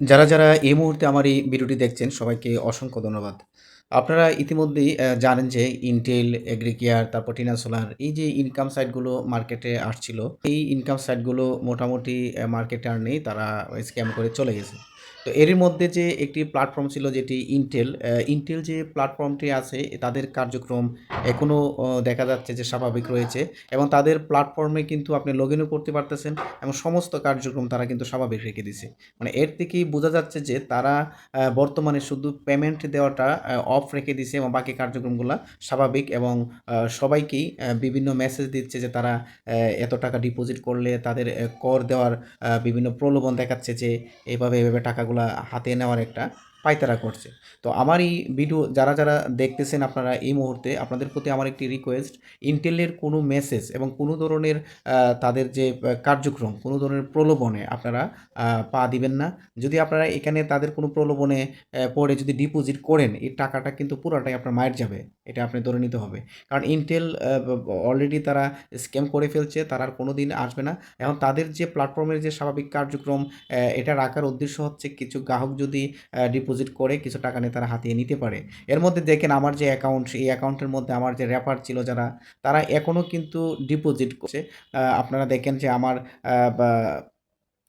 যারা, যারা এই মুহূর্তে আমার এই ভিডিওটি দেখছেন সবাইকে অসংখ্য ধন্যবাদ। আপনারা ইতিমধ্যেই জানেন যে ইনটেল এগ্রিকেয়ার তারপর টিনা সোলার এই যে ইনকাম সাইটগুলো মার্কেটে আসছিল, এই ইনকাম সাইটগুলো মোটামুটি মার্কেটে আর নেই। তারা স্ক্যাম করে চলে গেছে। তো এরই মধ্যে যে একটি প্ল্যাটফর্ম ছিল যেটি অ্যা Intel যে প্ল্যাটফর্মটি আছে তাদের কার্যক্রম এখনও দেখা যাচ্ছে যে স্বাভাবিক রয়েছে এবং তাদের প্ল্যাটফর্মে কিন্তু আপনি লগ ইনও করতে পারতেছেন এবং সমস্ত কার্যক্রম তারা কিন্তু স্বাভাবিক রেখে দিছে। মানে এর থেকেই বোঝা যাচ্ছে যে তারা বর্তমানে শুধু পেমেন্ট দেওয়াটা অফ রেখে দিছে এবং বাকি কার্যক্রমগুলো স্বাভাবিক এবং সবাইকেই বিভিন্ন মেসেজ দিচ্ছে যে তারা এত টাকা ডিপোজিট করলে তাদের কর দেওয়ার বিভিন্ন প্রলোভন দেখাচ্ছে যে এভাবে, এভাবে টাকাগুলা হাতে নেওয়ার একটা পায়তারা করছে। তো আমার এই ভিডিও যারা, যারা দেখতেছেন আপনারা এই মুহূর্তে আপনাদের প্রতি আমার একটি রিকোয়েস্ট ইন্টেলের কোনো মেসেজ এবং কোনো ধরনের তাদের যে কার্যক্রম, কোনো ধরনের প্রলোভনে আপনারা পা দিবেন না। যদি আপনারা এখানে তাদের কোনো প্রলোভনে পড়ে যদি ডিপোজিট করেন, এই টাকাটা কিন্তু পুরাটাই আপনার মাইর যাবে। এটা আপনি ধরে নিতে হবে। কারণ ব অলরেডি তারা স্ক্যাম করে ফেলছে। তারা আর কোনোদিন আসবে না। এখন তাদের যে প্ল্যাটফর্মের যে স্বাভাবিক কার্যক্রম এটা রাখার উদ্দেশ্য হচ্ছে কিছু গ্রাহক যদি অ্যা ডিপোজিট করে কিছু টাকা নিয়ে তারা হাতিয়ে নিতে পারে। এর মধ্যে দেখেন আমার যে অ্যাকাউন্ট, এই অ্যাকাউন্টের মধ্যে আমার যে র‍্যাপার ছিল যারা, তারা এখনও কিন্তু ডিপোজিট করছে। আপনারা দেখেন যে আমার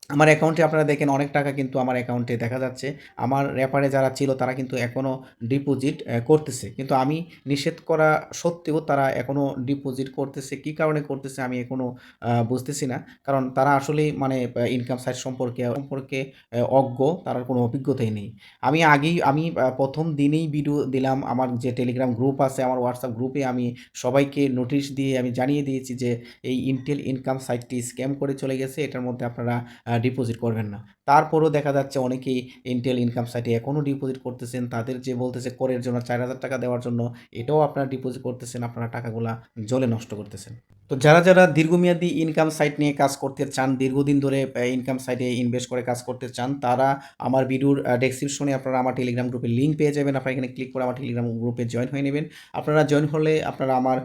আমার অ্যাকাউন্টে আপনারা দেখেন অনেক টাকা কিন্তু আমার অ্যাকাউন্টে দেখা যাচ্ছে। আমার র‍্যাপারে যারা ছিল তারা কিন্তু এখনও ডিপোজিট করতেছে। কিন্তু আমি নিষেধ করা সত্ত্বেও তারা এখনও ডিপোজিট করতেছে। কি কারণে করতেছে আমি এখনও বুঝতেছি না। কারণ তারা আসলেই মানে ইনকাম সাইট সম্পর্কে সম্পর্কে অজ্ঞ, তার কোনো অভিজ্ঞতাই নেই। আমি আগেই আমি প্রথম দিনেই ভিডিও দিলাম। আমার যে টেলিগ্রাম গ্রুপ আছে, আমার হোয়াটসঅ্যাপ গ্রুপে আমি সবাইকে নোটিশ দিয়ে আমি জানিয়ে দিয়েছি যে এই Intel ইনকাম সাইটটি স্ক্যাম করে চলে গেছে। এটার মধ্যে আপনারা ডিপোজিট করবেন না। তারপরও দেখা যাচ্ছে অনেকেই ইন্টেল ইনকাম সাইটে এখনও ডিপোজিট করতেছেন। তাদের যে বলতেছে করের জন্য ৳৪,০০০ দেওয়ার জন্য, এটাও আপনারা ডিপোজিট করতেছেন। আপনারা টাকাগুলা জলে নষ্ট করতেছেন। তো যারা, যারা দীর্ঘমেয়াদী ইনকাম সাইট নিয়ে কাজ করতে চান, দীর্ঘদিন ধরে ইনকাম সাইটে ইনভেস্ট করে কাজ করতে চান, তারা আমার ভিডিওর ডেসক্রিপশনে আপনারা আমার টেলিগ্রাম গ্রুপের লিঙ্ক পেয়ে যাবেন। আপনারা এখানে ক্লিক করে আমার টেলিগ্রাম গ্রুপে জয়েন হয়ে নেবেন আপনারা জয়েন হলে আপনারা আমার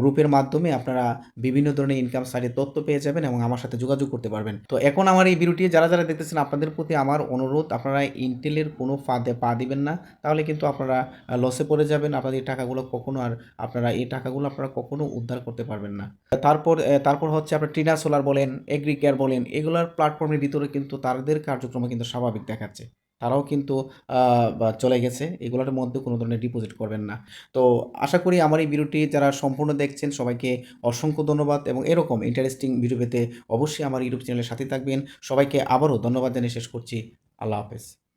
গ্রুপের মাধ্যমে আপনারা বিভিন্ন ধরনের ইনকাম সাইটের তথ্য পেয়ে যাবেন এবং আমার সাথে যোগাযোগ করতে পারবেন। তো এখন আমার এই ভিডিওটি যারা, যারা দেখতেছেন আপনাদের প্রতি আমার অনুরোধ আপনারা এর কোনো ফাঁদে পা দিবেন না। তাহলে কিন্তু আপনারা লসে পড়ে যাবেন। আপনাদের টাকাগুলো কখনো আর আপনারা এই টাকাগুলো আপনারা কখনো উদ্ধার করতে পারবেন না। তারপর তারপর হচ্ছে আপনার Tina সোলার বলেন, Agricare বলেন, এগুলার প্ল্যাটফর্মের ভিতরে কিন্তু তাদের কার্যক্রম কিন্তু স্বাভাবিক দেখাচ্ছে। তারাও কিন্তু চলে গেছে। এগুলোর মধ্যে কোনো ধরনের ডিপোজিট করবেন না। তো আশা করি আমার এই ভিডিওটি যারা সম্পূর্ণ দেখছেন সবাইকে অসংখ্য ধন্যবাদ এবং এরকম ইন্টারেস্টিং ভিডিও পেতে অবশ্যই আমার ইউটিউব চ্যানেলের সাথে থাকবেন। সবাইকে আবারও ধন্যবাদ জানিয়ে শেষ করছি। আল্লাহ হাফেজ।